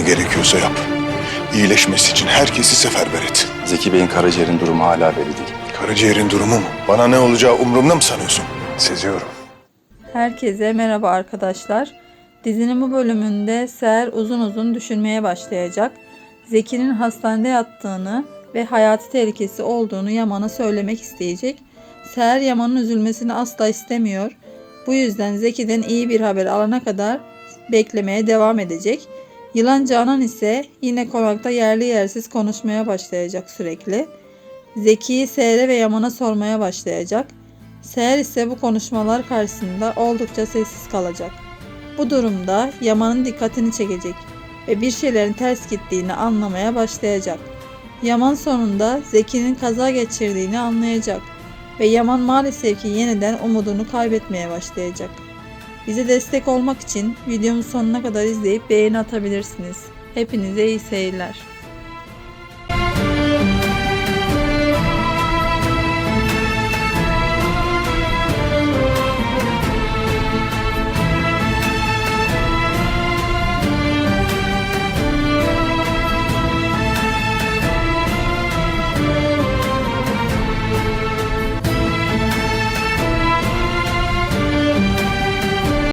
Ne gerekiyorsa yap. İyileşmesi için herkesi seferber et. Zeki Bey'in karaciğerin durumu hala belli değil. Karaciğerin durumu mu? Bana ne olacağı umurumda mı sanıyorsun? Seziyorum. Herkese merhaba arkadaşlar. Dizinin bu bölümünde Seher uzun uzun düşünmeye başlayacak. Zeki'nin hastanede yattığını ve hayati tehlikesi olduğunu Yaman'a söylemek isteyecek. Seher Yaman'ın üzülmesini asla istemiyor. Bu yüzden Zeki'den iyi bir haber alana kadar beklemeye devam edecek. Yılan Canan ise yine konakta yerli yersiz konuşmaya başlayacak sürekli. Zeki'yi Seher'e ve Yaman'a sormaya başlayacak. Seher ise bu konuşmalar karşısında oldukça sessiz kalacak. Bu durumda Yaman'ın dikkatini çekecek ve bir şeylerin ters gittiğini anlamaya başlayacak. Yaman sonunda Zeki'nin kaza geçirdiğini anlayacak ve Yaman maalesef ki yeniden umudunu kaybetmeye başlayacak. Bize destek olmak için videomun sonuna kadar izleyip beğeni atabilirsiniz. Hepinize iyi seyirler.